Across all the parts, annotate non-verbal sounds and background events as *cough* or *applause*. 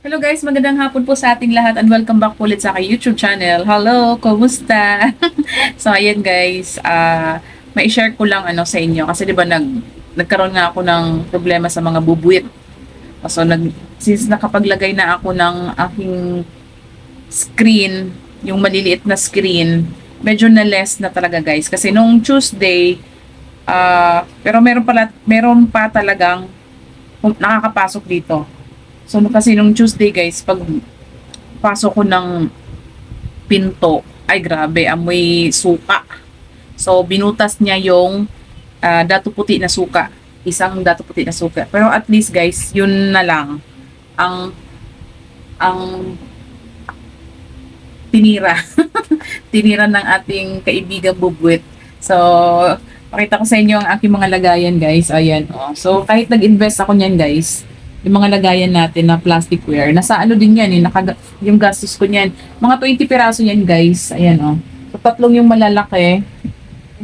Hello guys, magandang hapon po sa ating lahat and welcome back ulit sa aking YouTube channel. Hello, kumusta? *laughs* so ayan guys, ah may share ko lang ano sa inyo kasi 'di ba nag nagkaroon nga ako ng problema sa mga bubuit. So nag since nakapaglagay na ako ng aking screen, yung maliliit na screen, medyo na less na talaga guys kasi nung Tuesday ah pero meron pala meron pa talagang kung nakakapasok dito. So, kasi nung Tuesday, guys, pag pasok ko ng pinto, ay grabe, amoy suka. So, binutas niya yung ah, dato puti na suka. Isang dato puti na suka. Pero at least, guys, yun na lang ang ang tinira. *laughs* tinira ng ating kaibigan Bubwit. So, pakita ko sa inyo ang aking mga lagayan, guys. Ayan, oh. So, kahit nag-invest ako niyan, guys, yung mga lagayan natin na plasticware. Nasa ano din yan, eh, naka, yung gastos ko niyan. Mga 20 piraso yan, guys. Ayan, oh. So, tatlong yung malalaki.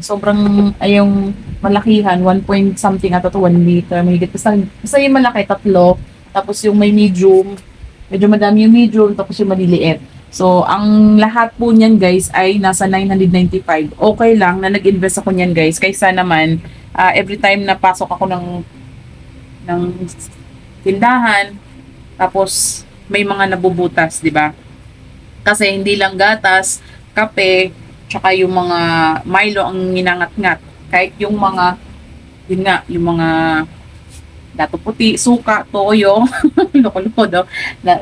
Sobrang, ay yung malakihan, 1 point something ata to 1 liter. Mahigit. Basta, basta yung malaki, tatlo. Tapos yung may medium, medyo madami yung medium, tapos yung maliliit. So, ang lahat po niyan, guys, ay nasa 995. Okay lang na nag-invest ako niyan, guys. Kaysa naman, ah, every time na pasok ako ng ng tindahan, tapos may mga nabubutas, di ba? Kasi hindi lang gatas, kape, tsaka yung mga Milo ang ninangat-ngat. Kahit yung mga, yun nga, yung mga dato puti, suka, toyo, *laughs* loko-loko daw,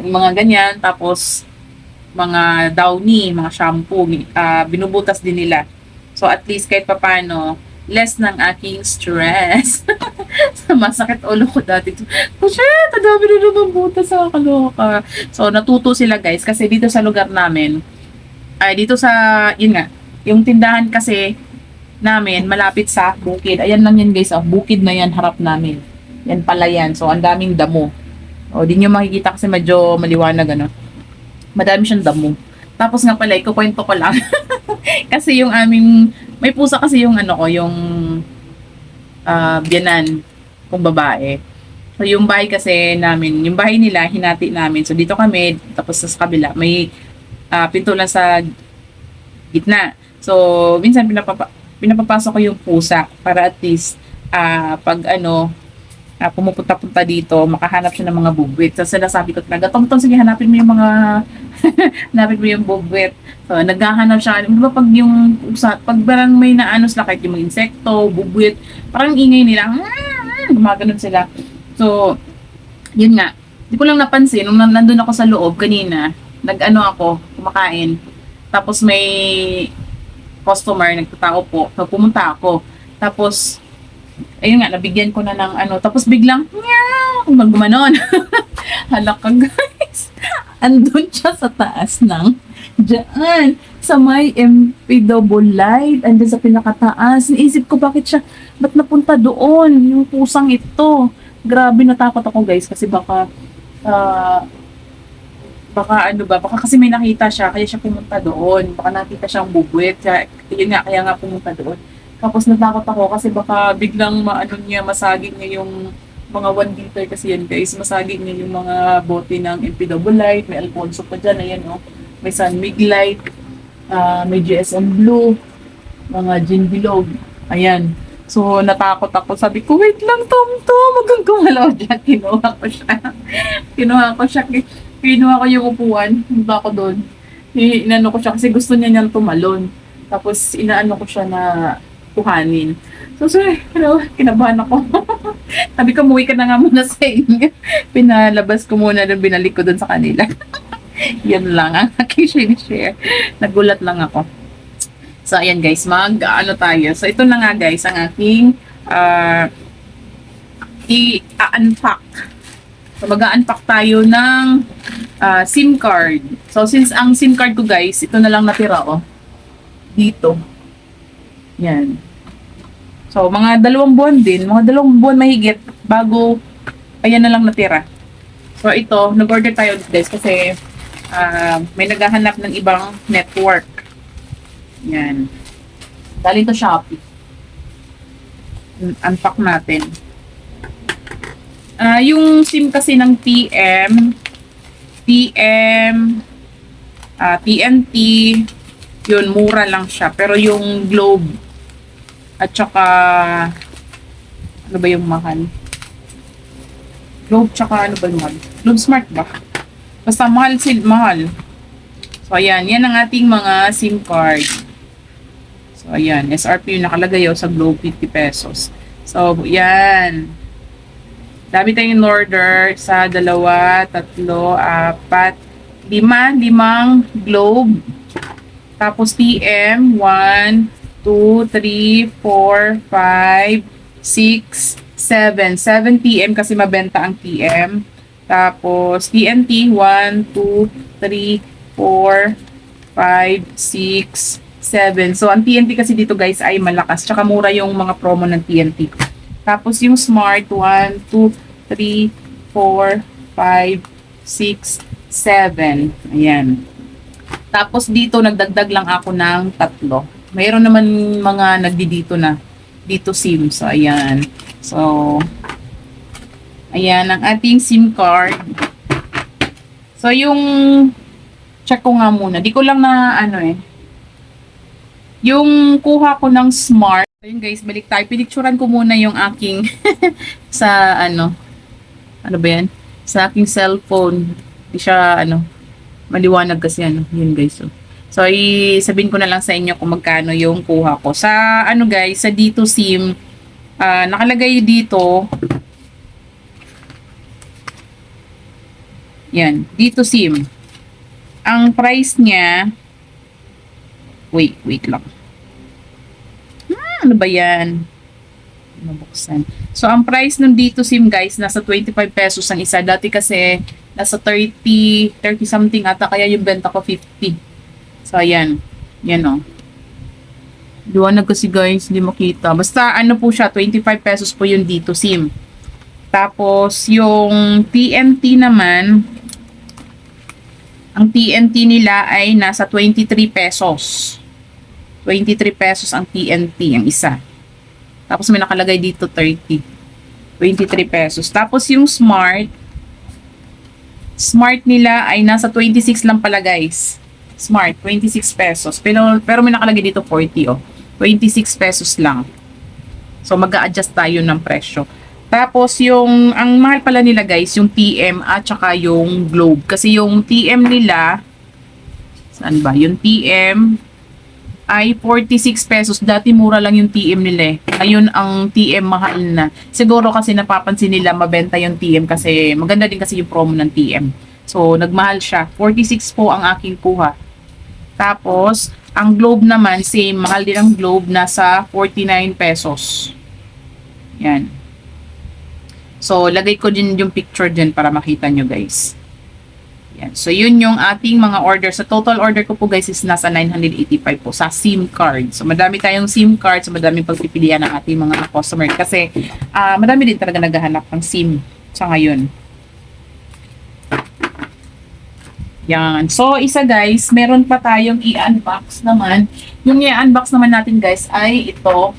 mga ganyan, tapos mga downy, mga shampoo, ah, binubutas din nila. So at least kahit papano, less ng aking stress. *laughs* Masakit ulo ko dati. Oh shit, dami na naman butas sa kaloka. So natuto sila guys kasi dito sa lugar namin, ay dito sa, yun nga, yung tindahan kasi namin malapit sa bukid. Ayan lang yan guys, oh, bukid na yan harap namin. Yan pala yan. So ang daming damo. O, di nyo makikita kasi medyo maliwanag ano. Madami siyang damo. Tapos nga pala, ikukwento ko lang. *laughs* kasi yung aming, may pusa kasi yung ano ko, yung ah biyanan kung babae. So yung bahay kasi namin, yung bahay nila, hinati namin. So dito kami, tapos sa kabila, may ah, pinto lang sa gitna. So minsan pinapapa, pinapapasok ko yung pusa para at least ah, pag ano, ah, pumupunta-punta dito, makahanap siya ng mga bubwit. So sinasabi ko talaga, Tom, Tom, sige, hanapin mo yung mga, *laughs* hanapin mo yung bubwit. So, naghahanap siya. Di ba pag yung, pag parang may naano sila, kahit yung mga insekto, bubwit, parang ingay nila, "Ah!" gumaganon sila. So, yun nga. Di ko lang napansin, nung nan- nandun ako sa loob kanina, nag-ano ako, kumakain. Tapos may customer, nagtatao po. So, pumunta ako. Tapos, ayun nga, nabigyan ko na ng ano. Tapos biglang, meow, maggumanon. *laughs* Halak ka guys. *laughs* Andun siya sa taas ng, dyan, sa may MP double light, andun sa pinakataas. Naisip ko, bakit siya, ba't napunta doon? Yung pusang ito. Grabe, natakot ako guys, kasi baka, ah, baka ano ba, baka kasi may nakita siya, kaya siya pumunta doon. Baka nakita siyang bubwit, kaya, yun nga, kaya nga pumunta doon. Tapos natakot ako kasi baka biglang maano niya, masaging niya yung mga 1 liter kasi yan guys, masaging niya yung mga bote ng MP Double Light, may Alfonso pa dyan, ayan oh. May San Mig Light, ah, may GSM Blue, mga gin bilog, ayan. So, natakot ako. Sabi ko, wait lang, Tom, Tom, wag kang gumalaw dyan. *laughs* Kinuha ko siya. Kinuha ko siya. Kinuha ko yung upuan. Punta ko doon. Inano ko siya kasi gusto niya niyang tumalon. Tapos, inaano ko siya na kuhanin. So, sir, hello, kinabahan ako. *laughs* Sabi ko, muwi ka na nga muna sa inyo. *laughs* Pinalabas ko muna doon, binalik ko doon sa kanila. *laughs* Yan lang ang aking share. Nagulat lang ako. So, ayan guys, mag, ano tayo. So, ito na nga guys, ang aking uh, i-unpack. So, mag-unpack tayo ng ah, SIM card. So, since ang SIM card ko guys, ito na lang natira, oh. Dito. Yan. So, mga dalawang buwan din, mga dalawang buwan mahigit bago ayan na lang natira. So, ito, nag-order tayo guys kasi ah, may naghahanap ng ibang network. Yan. Galing to Shopee. Un- Unpack natin. Ah, yung SIM kasi ng PM, TM, ah, TNT, yun, mura lang siya. Pero yung Globe, at saka, ano ba yung mahal? Globe, tsaka ano ba yung mahal? Globe Smart ba? Basta mahal sil, mahal. So, ayan. Yan ang ating mga SIM card. So, ayan. SRP yung nakalagay oh, sa Globe, 50 pesos. So, yan. Dami tayong order sa dalawa, tatlo, apat, lima, limang Globe. Tapos TM, 1, 2, 3, 4, 5, 6, 7. 7 TM kasi mabenta ang TM. Tapos TNT, 1, 2, 3, 4, 5, 6, 7. So, ang TNT kasi dito guys ay malakas. Tsaka mura yung mga promo ng TNT. Tapos yung Smart, 1, 2, 3, 4, 5, 6, 7. Ayan. Tapos dito, nagdagdag lang ako ng tatlo. Mayroon naman mga nagdidito na. Dito SIM. So, ayan. So, ayan ang ating SIM card. So, yung check ko nga muna. Di ko lang na ano eh. Yung kuha ko ng smart. Ayun guys, balik tayo. Pinicturan ko muna yung aking *laughs* sa ano. Ano ba yan? Sa aking cellphone. Di siya ano. Maliwanag kasi ano. Yun guys. So, so i-sabihin ko na lang sa inyo kung magkano yung kuha ko. Sa ano guys, sa dito SIM, ah, nakalagay dito Yan, dito SIM. Ang price niya Wait, wait lang. Hmm, ano ba 'yan? Mabuksan. So ang price ng dito SIM guys, nasa 25 pesos ang isa. Dati kasi nasa 30, 30 something ata kaya yung benta ko 50. So ayan. Yan oh. Liwanag kasi guys, hindi makita. Basta ano po siya, 25 pesos po yung dito SIM. Tapos yung TNT naman, ang TNT nila ay nasa 23 pesos. 23 pesos ang TNT, ang isa. Tapos may nakalagay dito 30. 23 pesos. Tapos yung Smart, Smart nila ay nasa 26 lang pala guys. Smart, 26 pesos. Pero, pero may nakalagay dito 40 oh. 26 pesos lang. So mag adjust tayo ng presyo. Tapos yung, ang mahal pala nila guys, yung TM at saka yung Globe. Kasi yung TM nila, saan ba? Yung TM ay 46 pesos. Dati mura lang yung TM nila eh. Ngayon ang TM mahal na. Siguro kasi napapansin nila mabenta yung TM kasi maganda din kasi yung promo ng TM. So nagmahal siya. 46 po ang aking kuha. Tapos, ang Globe naman, same, mahal din ang Globe, nasa 49 pesos. Yan. So, lagay ko din yung picture din para makita nyo guys. Yan. So, yun yung ating mga order. Sa total order ko po guys is nasa 985 po sa SIM card. So, madami tayong SIM card. So, madami pagpipilian ng ating mga customer. Kasi, ah madami din talaga naghahanap ng SIM sa ngayon. Yan. So, isa guys, meron pa tayong i-unbox naman. Yung i-unbox naman natin guys ay ito.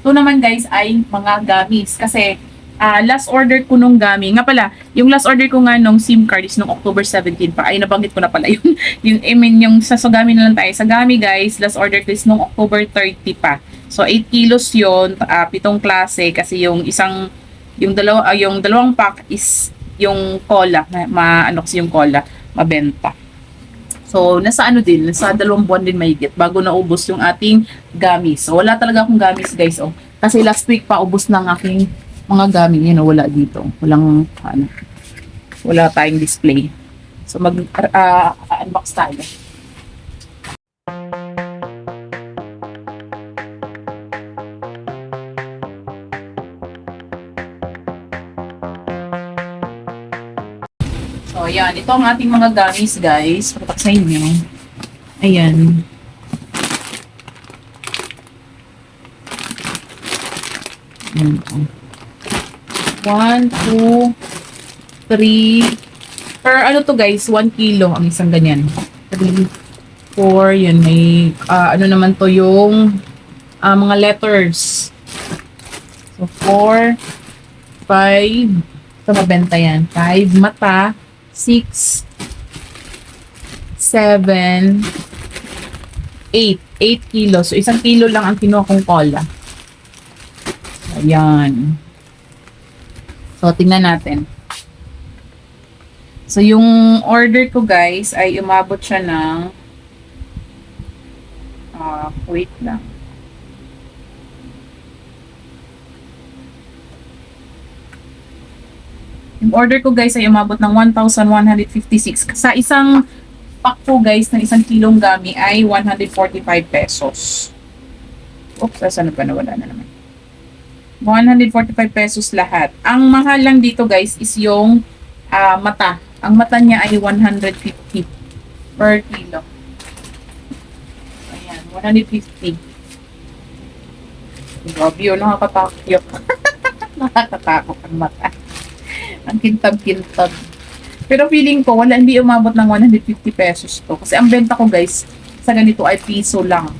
Ito naman guys ay mga gamis. Kasi, ah, last order ko nung gami. Nga pala, yung last order ko nga nung SIM card is nung October 17 pa. Ay, nabanggit ko na pala *laughs* yung, yung, I mean, yung sa Sogami na lang tayo. Sa Gami guys, last order ko is nung October 30 pa. So, 8 kilos yun, ah, pitong klase. Kasi yung isang, yung, dalawa, ah, yung dalawang pack is yung cola. Ma, ma- ano kasi yung cola, mabenta. So, nasa ano din, nasa dalawang buwan din mahigit bago naubos yung ating gamis. So, wala talaga akong gamis guys. Oh. Kasi last week pa ubos ng aking mga gamit. Yun, oh, wala dito. Walang, ano, wala tayong display. So, mag, ah, unbox tayo. Ayan. Ito ang ating mga gamis, guys. Patak sa inyo. Ayan. Ayan. One, two, three. Per ano to guys, one kilo ang isang ganyan. Three, four, yun. May, ah, ano naman to yung ah, mga letters. So, four, five, ito mabenta yan. Five mata, six, 7, 8. 8 kilos. So, isang kilo lang ang kinuha kong cola. Ayan. So, tingnan natin. So, yung order ko guys ay umabot siya ng ah wait lang. Yung order ko guys ay umabot ng 1,156. Sa isang pack po guys ng isang kilong gami ay 145 pesos. Oops, saan na ba nawala na naman? 145 pesos lahat. Ang mahal lang dito guys is yung ah, mata. Ang mata niya ay 150 per kilo. Ayan, 150. Grabe yun, nakakatakot. *laughs* nakakatakot ang mata. Ang kintab-kintab. Pero feeling ko, wala, hindi umabot ng 150 pesos to. Kasi ang benta ko guys, sa ganito ay piso lang.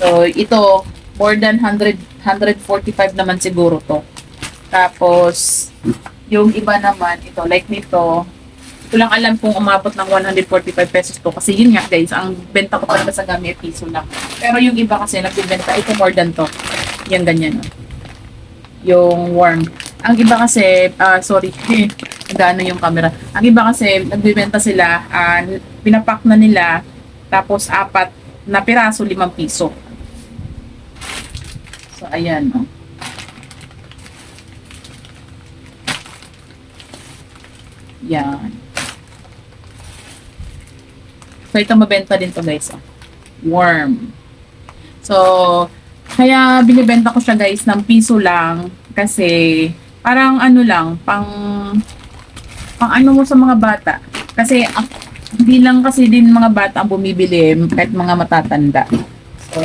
So, ito, more than 100, 145 naman siguro to. Tapos, yung iba naman, ito, like nito, ito lang alam kung umabot ng 145 pesos to. Kasi yun nga guys, ang benta ko talaga sa gami ay piso lang. Pero yung iba kasi nagbibenta, ito more than to. Yan ganyan. Yung worm. Ang iba kasi, ah, sorry, *laughs* gano yung camera. Ang iba kasi, nagbibenta sila, ah, pinapak na nila, tapos apat na piraso, limang piso. So, ayan, no. Yan. So, ito mabenta din to guys. Oh. Worm. So, kaya binibenta ko siya guys ng piso lang kasi parang ano lang, pang pang ano mo sa mga bata. Kasi ah, hindi lang kasi din mga bata ang bumibili kahit mga matatanda. So,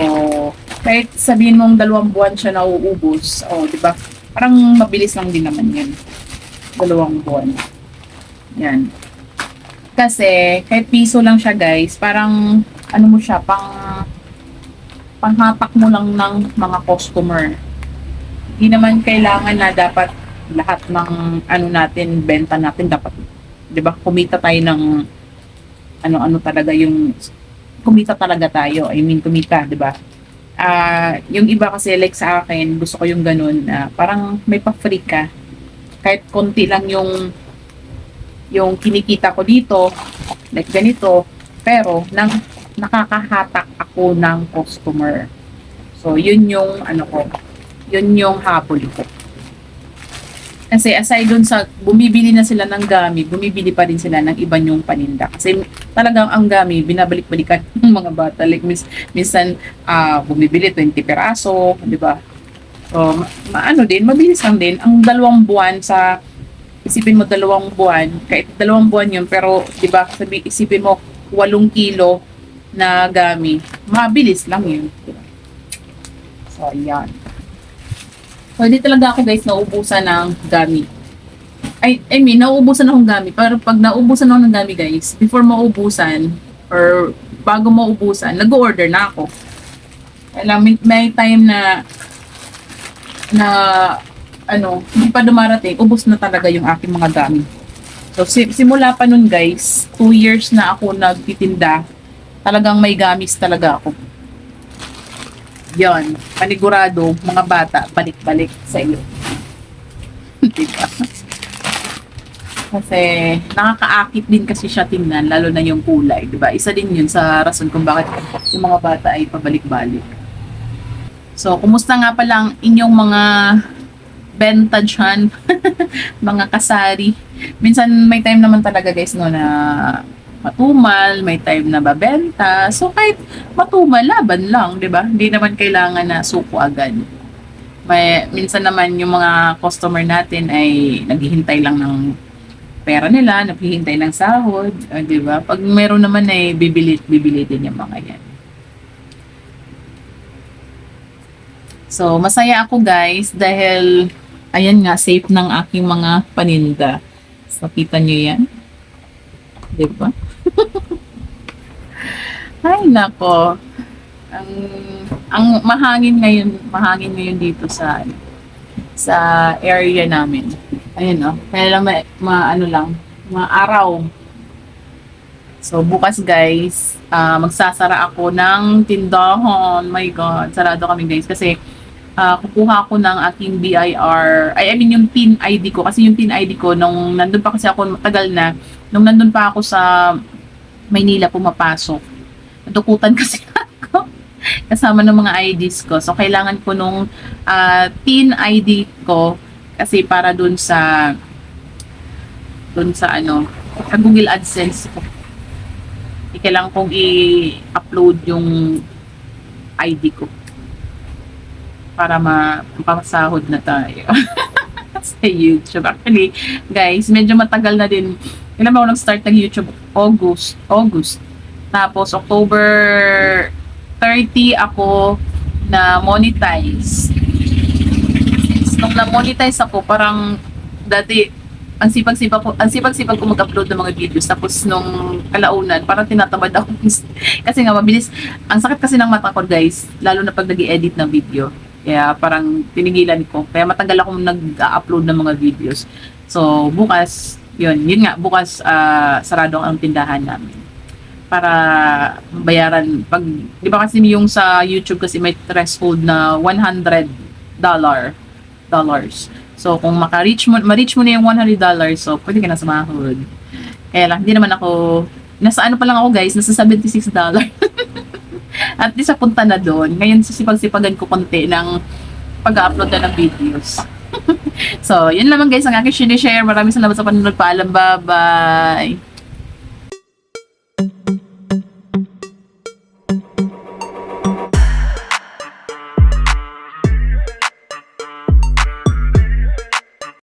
kahit sabihin mong dalawang buwan siya nauubos, oh, di ba? Parang mabilis lang din naman yan. Dalawang buwan. Yan. Kasi, kahit piso lang siya guys, parang, ano mo siya, pang, panghatak mo lang ng mga customer. Hindi naman kailangan na dapat lahat ng ano natin, benta natin dapat, 'di ba? Kumita tayo ng ano-ano talaga yung kumita talaga tayo. I mean, kumita, 'di ba? Ah, yung iba kasi like sa akin, gusto ko yung ganun na parang may pa-free ka. Kahit konti lang yung yung kinikita ko dito, like ganito, pero nang nakakahatak ako ng customer. So, yun yung ano ko, yun yung habol ko. Kasi aside dun sa bumibili na sila ng gami, bumibili pa rin sila ng iba yung paninda. Kasi talagang ang gami, binabalik-balikan *laughs* ng mga bata. Like mis minsan ah bumibili 20 peraso, di ba? So, ma- maano din, mabilis lang din. Ang dalawang buwan sa isipin mo dalawang buwan, kahit dalawang buwan yun, pero di ba, sabi, isipin mo walong kilo na gami, mabilis lang yun. di ba? So, ayan. Hindi talaga ako guys nauubusan ng gami. I, I mean, nauubusan akong gami. Pero pag nauubusan ako ng gami guys, before maubusan, or bago maubusan, nag-order na ako. Alam, may, may time na na ano, hindi pa dumarating, ubos na talaga yung aking mga gamit. So, si- simula pa nun guys, two years na ako nagtitinda, talagang may gamis talaga ako. Yon, panigurado, mga bata, balik-balik sa iyo. *laughs* diba? Kasi nakakaakit din kasi siya tingnan, lalo na yung kulay, di ba? Isa din yun sa rason kung bakit yung mga bata ay pabalik-balik. So, kumusta nga pala ang inyong mga benta dyan, *laughs* mga kasari. Minsan may time naman talaga guys no na matumal, may time na babenta. So kahit matumal, laban lang, di ba? Hindi naman kailangan na suko agad. May, minsan naman yung mga customer natin ay naghihintay lang ng pera nila, naghihintay ng sahod, ah, di ba? Pag meron naman ay bibili, bibili din yung mga yan. So, masaya ako guys dahil ayan nga, safe ng aking mga paninda. So, kita nyo yan? Di ba? *laughs* Ay, nako. Ang, ang mahangin ngayon, mahangin ngayon dito sa sa area namin. Ayun, oh. Kaya lang, ma, ma- ano lang, maaraw. So, bukas guys, ah, magsasara ako ng tindahan. My God, sarado kami guys. Kasi, ah, kukuha ako ng aking BIR. Ay, I mean, yung PIN ID ko. Kasi yung PIN ID ko, nung nandun pa kasi ako, matagal na, nung nandun pa ako sa Maynila pumapasok. Nadukutan *laughs* kasi ako kasama ng mga IDs ko. So, kailangan ko nung ah, PIN ID ko kasi para dun sa dun sa ano, sa Google AdSense ko. Eh, Kailangan kong i-upload yung ID ko para ma mapasahod na tayo *laughs* sa YouTube. Actually, guys, medyo matagal na din. Kailan ba ako nag-start ng YouTube? August. August. Tapos, October 30 ako na monetize. Nung na-monetize ako, parang dati, ang sipag-sipag ko, ang sipag-sipag ko mag-upload ng mga videos. Tapos nung kalaunan, parang tinatamad ako. *laughs* kasi nga mabilis. Ang sakit kasi ng mata ko, guys. Lalo na pag nag edit ng video. Kaya parang tinigilan ko. Kaya matagal akong nag-upload ng mga videos. So, bukas, yun, yun nga, bukas ah, sarado ang tindahan namin. Para bayaran, pag, di ba kasi yung sa YouTube kasi may threshold na 100 dollar dollars. So, kung maka-reach mo, ma-reach mo na yung 100 dollars, so, pwede ka na sumahod. Kaya lang, hindi naman ako, nasa ano pa lang ako guys, nasa 76 dollar. *laughs* At least punta na doon. Ngayon, sisipag-sipagan ko konti ng pag-upload na ng videos. *laughs* so, yun lamang guys ang aking sinishare. Maraming salamat sa panonood. Paalam. Bye-bye.